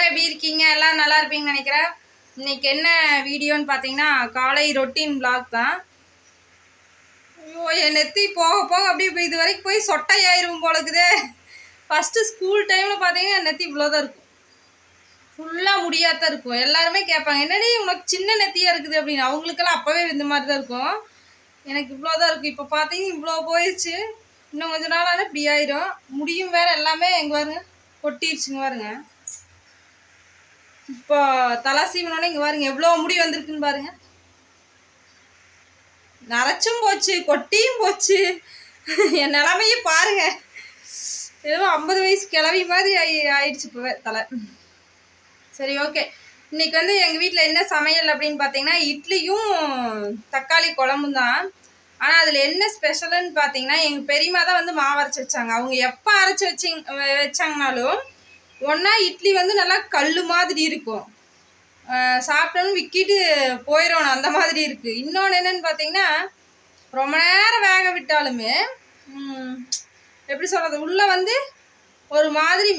எல்லாரும் எப்படி இருக்கீங்க? எல்லாம் நல்லா இருப்பீங்கன்னு நினைக்கிறேன். இன்னைக்கு என்ன வீடியோன்னு பார்த்தீங்கன்னா காலை ரொட்டீன் பிளாக் தான். ஐயோ என் நெத்தி போக போக அப்படியே இது வரைக்கும் போய் சொட்டையாயிரும் போல இருக்குதே ஃபஸ்ட்டு ஸ்கூல் டைமில் பார்த்தீங்கன்னா என் நெத்தி இவ்வளோ தான் இருக்கும் ஃபுல்லாக முடியாதான் இருக்கும். எல்லாருமே கேட்பாங்க என்னடி உனக்கு சின்ன நெத்தியாக இருக்குது? அப்படின்னு. அவங்களுக்கெல்லாம் அப்போவே இந்த மாதிரி தான் இருக்கும். எனக்கு இவ்வளோ தான் இருக்கும். இப்போ பார்த்தீங்கன்னா இவ்வளோ போயிடுச்சு இன்னும் கொஞ்ச நாள் ஆனால் இப்படி ஆயிரும். முடியும் வேறு எல்லாமே எங்கே பாருங்க. கொட்டிடுச்சுங்க பாருங்க. இப்போ தலை சீவனோட இங்கே பாருங்க எவ்வளோ முடி வந்திருக்குன்னு பாருங்க. நரைச்சும் போச்சு கொட்டியும் போச்சு. என் நிலமையும் பாருங்க. ஏதோ ஐம்பது வயசு கிளவி மாதிரி ஆயி ஆயிடுச்சு இப்போ தலை. சரி ஓகே இன்றைக்கி வந்து எங்கள் வீட்டில் என்ன சமையல் அப்படின்னு பார்த்தீங்கன்னா இட்லியும் தக்காளி குழம்பும் தான். ஆனால் அதில் என்ன ஸ்பெஷலுன்னு பார்த்தீங்கன்னா எங்கள் பெரியம்மா தான் வந்து மாவு அரைச்சி வச்சாங்க. அவங்க எப்போ அரைச்சி வச்சிங் வ- வச்சாங்கனாலும் ஒன்றா இட்லி வந்து நல்லா கல் மாதிரி இருக்கும். சாப்பிட்டோன்னு விக்கிட்டு போயிடணும் அந்த மாதிரி இருக்குது இன்னொன்று என்னென்னு பார்த்தீங்கன்னா ரொம்ப நேரம் வேக விட்டாலுமே எப்படி சொல்கிறது உள்ளே வந்து ஒரு மாதிரி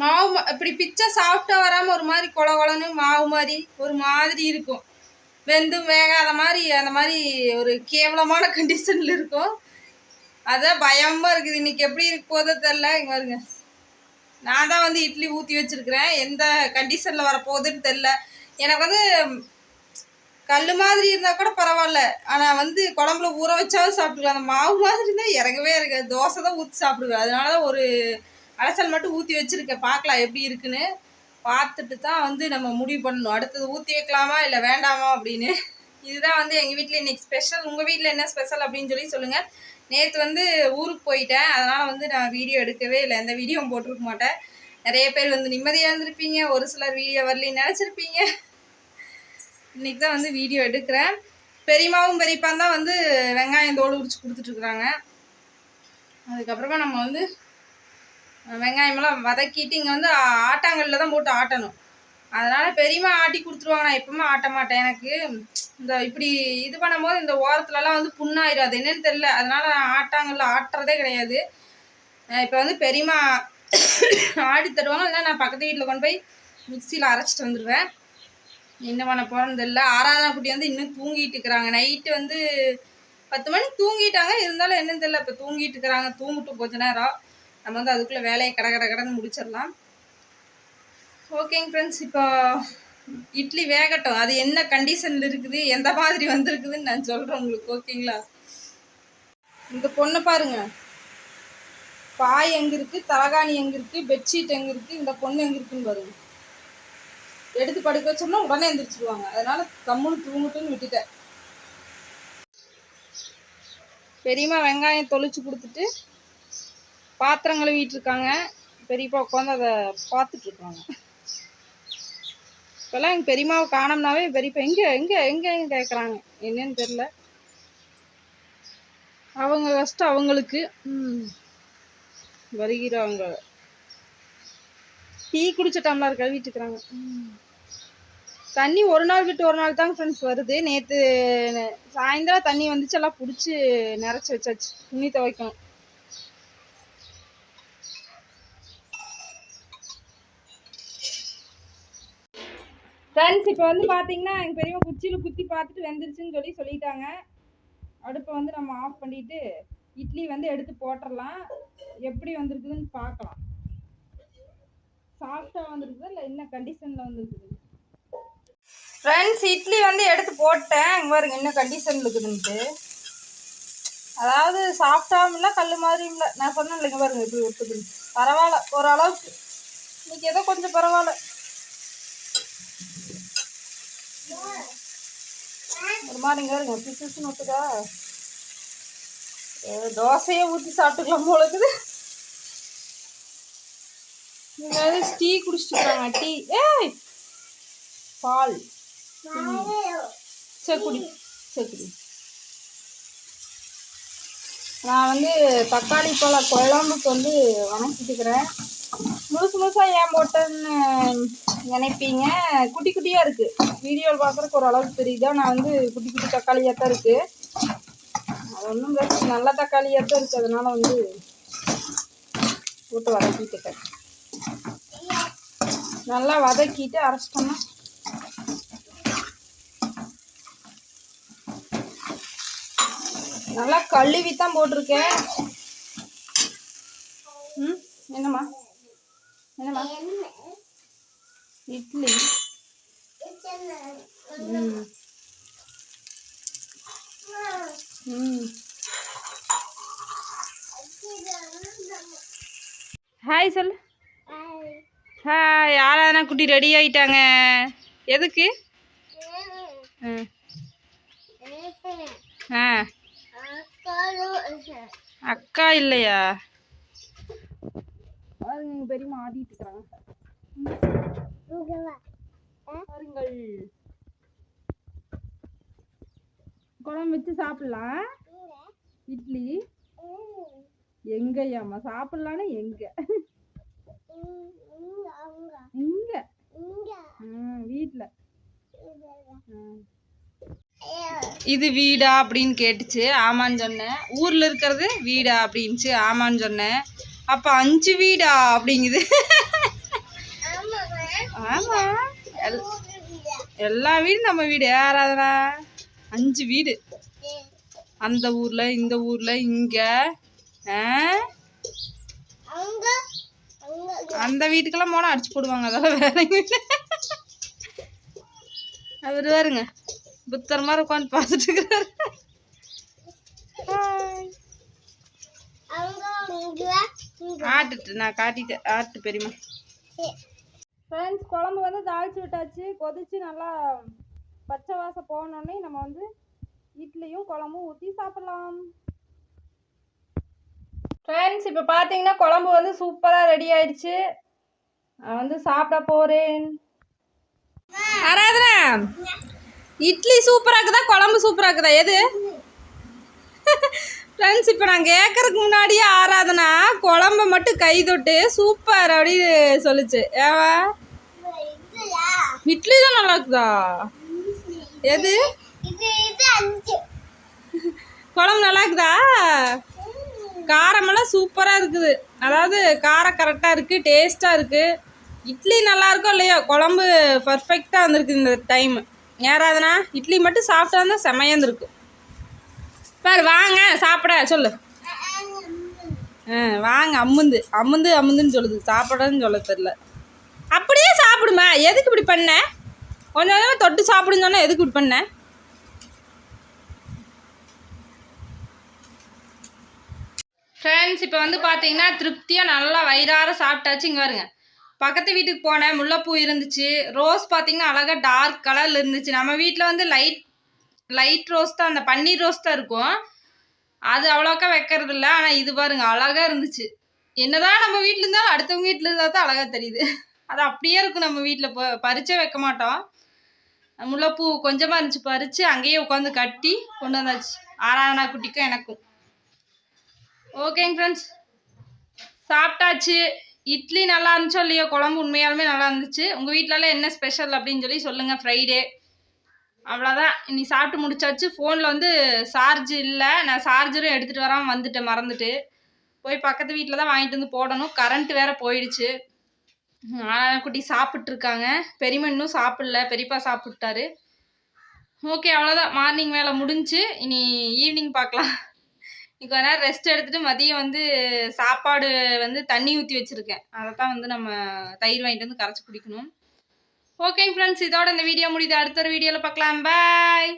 மாவு இப்படி பிச்சை சாஃப்டாக வராமல் ஒரு மாதிரி கொல கொலன்னு மாவு மாதிரி ஒரு மாதிரி இருக்கும். வெந்தும் வேகாத மாதிரி அந்த மாதிரி ஒரு கேவலமான கண்டிஷனில் இருக்கும். அதான் பயமாக இருக்குது. இன்றைக்கி எப்படி இருக்க போதோ தெரில இங்கே வருங்க நான் தான் வந்து இட்லி ஊற்றி வச்சுருக்கிறேன். எந்த கண்டிஷனில் வரப்போகுதுன்னு தெரில எனக்கு வந்து கல் மாதிரி இருந்தால் கூட பரவாயில்ல. ஆனால் வந்து குழம்புல ஊற வச்சாலும் சாப்பிட்டுக்கலாம். அந்த மாவு மாதிரி இருந்தால் இறங்கவே இருக்காது தோசை தான் ஊற்றி சாப்பிடுவேன். அதனால தான் ஒரு அலசல் மட்டும் ஊற்றி வச்சுருக்கேன். பார்க்கலாம் எப்படி இருக்குன்னு. பார்த்துட்டு தான் வந்து நம்ம முடிவு பண்ணணும். அடுத்தது ஊற்றி வைக்கலாமா இல்லை வேண்டாமா அப்படின்னு. இதுதான் வந்து எங்கள் வீட்டில் இன்றைக்கி ஸ்பெஷல் உங்கள் வீட்டில் என்ன ஸ்பெஷல் அப்படின்னு சொல்லி சொல்லுங்கள் நேற்று வந்து ஊருக்கு போயிட்டேன். அதனால் வந்து நான் வீடியோ எடுக்கவே இல்லை. எந்த வீடியோவும் போட்டிருக்க மாட்டேன். நிறைய பேர் வந்து நிம்மதியாக இருந்திருப்பீங்க. ஒரு சிலர் வீடியோ வரலன்னு நினச்சிருப்பீங்க. இன்னைக்கு தான் வந்து வீடியோ எடுக்கிறேன். பெரியமாவும் பெரியப்பான் தான் வந்து வெங்காயம் தோல் உரிச்சு கொடுத்துட்ருக்குறாங்க அதுக்கப்புறமா நம்ம வந்து வெங்காயமெல்லாம் வதக்கிட்டு இங்கே வந்து ஆட்டாங்கல்ல தான் போட்டு ஆட்டணும். அதனால் பெரியம்மா ஆட்டி கொடுத்துருவாங்க. நான் எப்பவுமே ஆட்ட மாட்டேன். எனக்கு இந்த இப்படி இது பண்ணும்போது இந்த ஓரத்துலலாம் வந்து புண்ணாயிரும் அது என்னன்னு தெரில அதனால் ஆட்டாங்கல்ல ஆட்டுறதே கிடையாது. இப்போ வந்து பெரியம்மா ஆடி தருவாங்க. இல்லைன்னா நான் பக்கத்து வீட்டில் கொண்டு போய் மிக்சியில் அரைச்சிட்டு வந்துடுவேன் என்ன பண்ண போகிறேன்னு தெரில ஆராதனா குட்டி வந்து இன்னும் தூங்கிட்டு இருக்கிறாங்க. நைட்டு வந்து பத்து மணி தூங்கிட்டாங்க. இருந்தாலும் என்னன்னு தெரியல. இப்போ தூங்கிட்டு இருக்கிறாங்க. தூங்கிட்டு கொஞ்ச நேரம். நம்ம வந்து அதுக்குள்ளே வேலையை கட கட கடன்னு முடிச்சிடலாம். ஓகேங்க ஃப்ரெண்ட்ஸ் இப்போ இட்லி வேகட்டும். அது என்ன கண்டிஷனில் இருக்குது எந்த மாதிரி வந்திருக்குதுன்னு நான் சொல்கிறேன் உங்களுக்கு ஓகேங்களா? இந்த பொண்ணை பாருங்க. பாய் எங்கே இருக்குது தலகாணி எங்கே இருக்குது பெட்ஷீட் எங்கே இருக்குது இந்த பொண்ணு எங்கே இருக்குன்னு பாருங்க. எடுத்து படுக்க வச்சோம்னா உடனே எந்திரிச்சிடுவாங்க அதனால் கம்முன்னு தூங்கட்டும்னு விட்டுட்டேன். பெரியம்மா வெங்காயம் தொளிச்சு கொடுத்துட்டு பாத்திரம் கழுவிட்டு இருக்காங்க. பெரியப்பா உட்காந்து அதை பார்த்துட்ருக்காங்க இப்போல்லாம் எங்கள் பெரியம்மாவை காணோம்னாவே பெரியப்பா எங்கே எங்கே எங்கே எங்கே கேட்குறாங்க என்னன்னு தெரில அவங்க கஷ்டம் அவங்களுக்கு வருகிறவங்க டீ குடிச்ச டம்ளர் கழுவிட்டு இருக்கிறாங்க தண்ணி ஒரு நாள் விட்டு ஒரு நாள் தாங்க ஃப்ரெண்ட்ஸ் வருது. நேற்று சாயந்தரம் தண்ணி வந்துச்சு எல்லாம் பிடிச்சி நிறச்சி வச்சாச்சு. துணி துவைக்கணும். ஃப்ரெண்ட்ஸ் இப்போ வந்து பார்த்தீங்கன்னா எங்கள் பெரியவங்க குச்சியில் குத்தி பார்த்துட்டு வெந்துருச்சுன்னு சொல்லி சொல்லிட்டாங்க. அடுப்பை வந்து நம்ம ஆஃப் பண்ணிட்டு இட்லி வந்து எடுத்து போட்டுடலாம் எப்படி வந்திருக்குதுன்னு பார்க்கலாம். சாஃப்டாக வந்திருக்குது இல்லை என்ன கண்டிஷனில் வந்திருக்குது? ஃப்ரெண்ட்ஸ் இட்லி வந்து எடுத்து போட்டேன். இங்கே பாருங்க என்ன கண்டிஷனில் இருக்குதுன்ட்டு. அதாவது சாஃப்டாகவும் இல்லை கல் மாதிரியும் இல்லை. நான் சொன்னேன் இல்லைங்க பாருங்க இப்படி ஒட்டுதுன்னு பரவாயில்ல ஓரளவுக்கு. இன்னைக்கு ஏதோ கொஞ்சம் பரவாயில்ல. ஒரு மாதிரி இங்கே இருங்க பிசுன்னு ஒட்டுதா? ஏ, ஊற்றி சாப்பிட்டுக்கலாம் போல இருக்குது. இங்க டீ குடிச்சிட்டு இருக்காங்க டீ. ஏய்! பால். சரி குடி சரி குடி. நான் வந்து தக்காளி பழ குழம்புக்கு வந்து வணக்கிட்டுக்கிறேன். முழுசு முழுசாக ஏன் போட்டேன்னு நினைப்பீங்க? குட்டி குட்டியாக இருக்குது வீடியோவில் பார்க்குறதுக்கு ஓரளவுக்கு தெரியுது தெரியுதா? நான் வந்து குட்டி குட்டி தக்காளியாக தான் இருக்குது அது ஒன்றும் பிரச்சனை நல்ல தக்காளியாக தான் இருக்குது அதனால வந்து போட்டு வதக்கிட்டுட்டேன் நல்லா வதக்கிட்டு அரைச்சிட்டோம்னா நல்லா கழுவி தான் போட்டிருக்கேன். ம் என்னம்மா? என்னம்மா? இட்லி. ஹாய் சொல்லு ஹாய் ஆராதனா குட்டி ரெடி ஆயிட்டாங்க. எதுக்கு? ம். ஆ. அக்கா இல்லையா? பாருங்க எங்க பெரியம்மா ஆடிட்டு இருக்கிறாங்க பாருங்கள். குழம்பு வச்சு சாப்பிடலாம். இட்லி. எங்கய்யாம்மா சாப்பிடலான்னு எங்க? இங்க ம், வீட்ல. ம். இது வீடா அப்படின்னு கேட்டுச்சு. ஆமான்னு சொன்னேன். ஊர்ல இருக்கிறது வீடா அப்படின்ச்சு ஆமான்னு சொன்னேன். அப்ப அஞ்சு வீடா அப்படிங்குது. ஆமா. எல்- எல்லா வீடும் நம்ம வீடு. யாராவதுனா அஞ்சு வீடு. அந்த ஊர்ல இந்த ஊர்ல இங்க ஆ? அந்த வீட்டுக்கெல்லாம் போனா அடிச்சு போடுவாங்க. அதெல்லாம் வேற அவர் பாருங்க புத்தர் மாதிரி உட்காந்து பார்த்துட்டு இருக்கிறாரு ஆட்டுட்டு நான் காட்டிட்டேன் ஆட்டு பெரியம்மா. ஃப்ரெண்ட்ஸ் குழம்பு வந்து தாளிச்சு விட்டாச்சு. கொதிச்சு நல்லா பச்சை வாசம் போனோடனே நம்ம வந்து இட்லியும் குழம்பும் ஊற்றி சாப்பிடலாம். ஃப்ரெண்ட்ஸ் இப்போ பார்த்தீங்கன்னா குழம்பு வந்து சூப்பராக ரெடி ஆயிடுச்சு. நான் வந்து சாப்பிட போகிறேன் ஆராதனா? இட்லி சூப்பராக இருக்குதா? குழம்பு சூப்பராக இருக்குதா? எது? ஃப்ரெண்ட்ஸ் இப்போ நான் கேட்கறதுக்கு முன்னாடியே ஆராதனா குழம்ப மட்டும் கை தொட்டு சூப்பர் அப்படின்னு சொல்லுச்சு. ஏவா? இட்லி தான் நல்லா இருக்குதா? எது? குழம்பு நல்லா இருக்குதா? காரமெல்லாம் சூப்பராக இருக்குது. அதாவது காரம் கரெக்டாக இருக்குது டேஸ்ட்டாக இருக்குது இட்லி நல்லா இருக்கோ இல்லையோ குழம்பு பர்ஃபெக்டாக வந்திருக்கு இந்த டைம் ஏறாதுனா இட்லி மட்டும் சாப்பிட்டா இருந்தால் செமையாக இருந்திருக்கும். பாரு வாங்க சாப்பிட சொல்லு. ஆ வாங்க அம்முந்து அம்முந்து அம்முந்துன்னு சொல்லுது. சாப்பிடன்னு சொல்ல தெரில அப்படியே சாப்பிடுமா? எதுக்கு இப்படி பண்ண? கொஞ்சம் கொஞ்சமாக தொட்டு சாப்பிடுன்னு சொன்னால் எதுக்கு இப்படி பண்ண? ஃப்ரெண்ட்ஸ் இப்போ வந்து பார்த்தீங்கன்னா திருப்தியாக நல்லா வயிறார சாப்பிட்டாச்சு. இங்கே வருங்க பக்கத்து வீட்டுக்கு போனேன். முல்லைப்பூ இருந்துச்சு. ரோஸ் பார்த்தீங்கன்னா அழகாக டார்க் கலரில் இருந்துச்சு. நம்ம வீட்டில் வந்து லைட் லைட் ரோஸ்ட்டாக அந்த பன்னீர் ரோஸ்ட்டாக இருக்கும். அது அவ்வளோக்கா வைக்கிறது இல்லை ஆனால் இது பாருங்க அழகாக இருந்துச்சு. என்னதான் நம்ம வீட்டில் இருந்தாலும் அடுத்தவங்க வீட்டில் இருந்தால் தான் அழகாக தெரியுது. அது அப்படியே இருக்கும் நம்ம வீட்டில் ப பறிச்சே வைக்க மாட்டோம். முல்லைப்பூ கொஞ்சமாக இருந்துச்சு பறித்து அங்கேயே உட்காந்து கட்டி கொண்டு வந்தாச்சு. ஆறானா குட்டிக்கும் எனக்கும். ஓகேங்க ஃப்ரெண்ட்ஸ் சாப்பிட்டாச்சு. இட்லி நல்லா இருந்துச்சோ இல்லையோ குழம்பு உண்மையாலுமே நல்லா இருந்துச்சு. உங்கள் வீட்டிலலாம் என்ன ஸ்பெஷல் அப்படின்னு சொல்லி சொல்லுங்கள் ஃப்ரைடே அவ்வளோதான் இனி சாப்பிட்டு முடிச்சாச்சு ஃபோனில் வந்து சார்ஜ் இல்லை. நான் சார்ஜரும் எடுத்துகிட்டு வராமல் வந்துட்டேன் மறந்துட்டு. போய் பக்கத்து வீட்டில் தான் வாங்கிட்டு வந்து போடணும். கரண்ட் வேற போயிடுச்சு. குட்டி சாப்பிட்ருக்காங்க பெரியம்மா இன்னும் சாப்பிடல. பெரியப்பா சாப்பிட்டாரு. ஓகே அவ்வளோதான் மார்னிங் வேலை முடிஞ்சு இனி ஈவினிங் பார்க்கலாம். இப்போ நேரம் ரெஸ்ட் எடுத்துகிட்டு மதியம் வந்து சாப்பாடு வந்து தண்ணி ஊற்றி வச்சுருக்கேன். அதை தான் வந்து நம்ம தயிர் வாங்கிட்டு வந்து கரைச்சி குடிக்கணும். ஓகே ஃப்ரெண்ட்ஸ் இதோட இந்த வீடியோ முடியுது. அடுத்த ஒரு வீடியோவில் பார்க்கலாம். பாய்